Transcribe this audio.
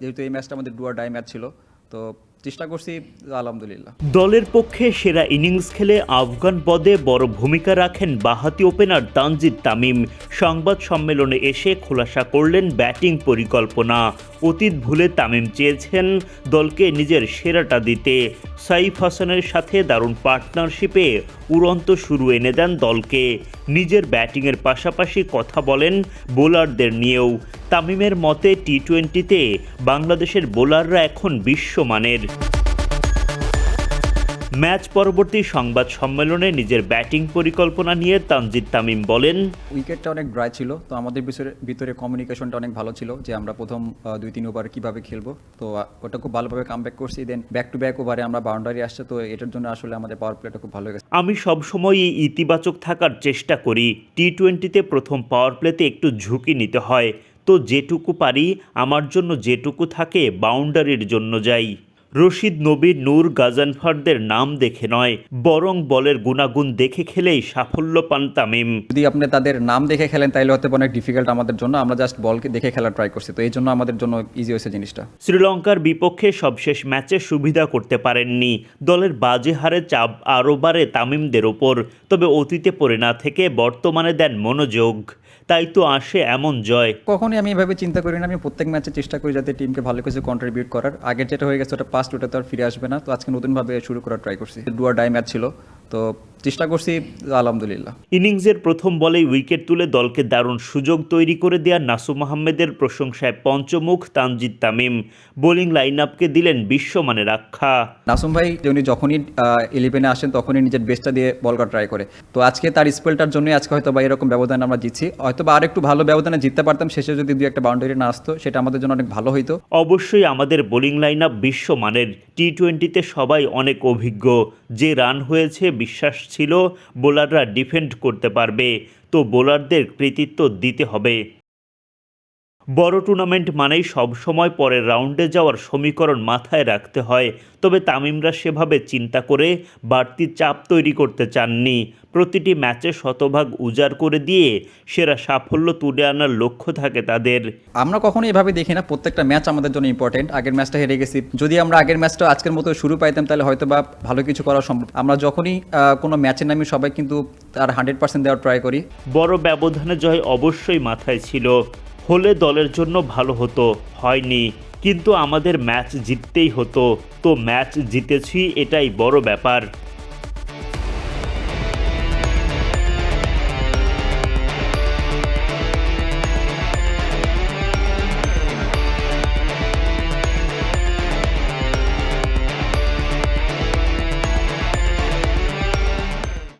যেহেতু এই ম্যাচটা আমাদের ডুয়ার ডাই ম্যাচ ছিল, তো চেষ্টা করছি, আলহামদুলিল্লাহ। দলের পক্ষে সেরা ইনিংস খেলে আফগান পদে বড় ভূমিকা রাখেন বাহাতি ওপেনার তানজিদ তামিম। সংবাদ সম্মেলনে এসে খোলাসা করলেন ব্যাটিং পরিকল্পনা। অতীত ভুলে তামিম চেয়েছেন দলকে নিজের সেরাটা দিতে। সাইফ হাসানের সাথে দারুণ পার্টনারশিপে উড়ন্ত শুরু এনে দেন দলকে। নিজের ব্যাটিংয়ের পাশাপাশি কথা বলেন বোলারদের নিয়েও। তামিমের মতে টি টোয়েন্টিতে বাংলাদেশের বোলাররা এখন বিশ্বমানের। ম্যাচ পরবর্তী সংবাদ সম্মেলনে নিজের ব্যাটিং পরিকল্পনা নিয়ে তানজিদ তামিম বলেন উইকেটটা অনেক ড্রাই ছিল তো আমাদের ভিতরে ভিতরে কমিউনিকেশনটা অনেক ভালো ছিল যে আমরা প্রথম দুই তিন ওভার কীভাবে খেলব। তো ওটা খুব ভালোভাবে কাম ব্যাক করছি দেন ব্যাক টু ব্যাক ওভারে আমরা বাউন্ডারি আসছে তো এটার জন্য আসলে আমাদের পাওয়ার প্লেটা খুব ভালো গেছে আমি সবসময়ই ইতিবাচক থাকার চেষ্টা করি। টি টোয়েন্টিতে প্রথম পাওয়ার প্লেতে একটু ঝুঁকি নিতে হয়। তো যেটুকু পারি আমার জন্য যেটুকু থাকে বাউন্ডারির জন্য যাই। রশিদ নবীর নূর গাজানফারদের নাম দেখে নয় বরং বলের গুণাগুণ দেখে খেলেই সাফল্য পান তামিম। যদি আপনি তাদের নাম দেখে খেলেন তাহলে হতে অনেক ডিফিকাল্ট আমাদের জন্য। আমরা জাস্ট বলকে দেখে খেলা ট্রাই করছি তো এই জন্য আমাদের জন্য ইজি হয়েছে জিনিসটা। শ্রীলঙ্কার বিপক্ষে সবশেষ ম্যাচে সুবিধা করতে পারেননি। দলের বাজে হারে চাপ আরও বাড়ে তামিমদের ওপর তবে অতীতে পড়ে না থেকে বর্তমানে দেন মনোযোগ। তাই তো আসে এমন জয়। কখনই আমি এভাবে চিন্তা করি না। আমি প্রত্যেক ম্যাচে চেষ্টা করি যাতে টিমকে ভালো কিছু কন্ট্রিবিউট করার। আগে যেটা হয়ে গেছে, ওটা পাস্ট ওটা তো আর ফিরে আসবে না। তো আজকে নতুনভাবে শুরু করার ট্রাই করছি। ডুয়ার ডাই ম্যাচ ছিল। তো চেষ্টা করছি আলহামদুলিল্লাহ। ইনিংসের প্রথম বলেই উইকেট তুলে দলকে দারুণ সুযোগ তৈরি করে দেওয়া নাসুম আহমেদের প্রশংসায় পঞ্চমুখ তানজিদ তামিম। বোলিং লাইন আপকে দিলেন বিশ্বমানের আখ্যা। নাসুম ভাই উনি যখনই ইলেভেনে আসেন তখনই নিজের বেস্টটা দিয়ে বল করা ট্রাই করে। তো আজকে তার স্পেলটার জন্যই আজকে হয়তো বা এরকম ব্যবধান আমরা জিতছি। হয়তো বা আরেকটু ভালো ব্যবধানে জিততে পারতাম শেষে যদি দুই একটা বাউন্ডারি না আসতো সেটা আমাদের জন্য অনেক ভালো হইতো। অবশ্যই আমাদের বোলিং লাইন আপ বিশ্বমানের। টি টোয়েন্টিতে সবাই অনেক অভিজ্ঞ। যে রান হয়েছে বিশ্বাস ছিল বোলাররা ডিফেন্ড করতে পারবে। তো বোলারদের কৃতিত্ব দিতে হবে। বড় টুর্নামেন্ট মানেই সবসময় পরের রাউন্ডে যাওয়ার সমীকরণ মাথায় রাখতে হয়। তবে তামিমরা সেভাবে চিন্তা করে বাড়তি চাপ তৈরি করতে চাননি। প্রতিটি ম্যাচে শতভাগ উজাড় করে দিয়ে সেরা সাফল্য তুলে আনার লক্ষ্য থাকে তাদের। আমরা কখনো এভাবে দেখি না প্রত্যেকটা ম্যাচ আমাদের জন্য ইম্পর্টেন্ট আগের ম্যাচটা হেরে গেছি। যদি আমরা আগের ম্যাচটা আজকের মতো শুরু পাইতাম তাহলে হয়তো বা ভালো কিছু করা সম্ভব। আমরা যখনই কোনো ম্যাচের নামি সবাই কিন্তু তার হান্ড্রেড পার্সেন্ট দেওয়ার ট্রাই করি। বড় ব্যবধানে জয় অবশ্যই মাথায় ছিল। হলে দলের জন্য ভালো হতো, হয়নি। কিন্তু আমাদের ম্যাচ জিততেই হতো। তো ম্যাচ জিতেছি, এটাই বড় ব্যাপার।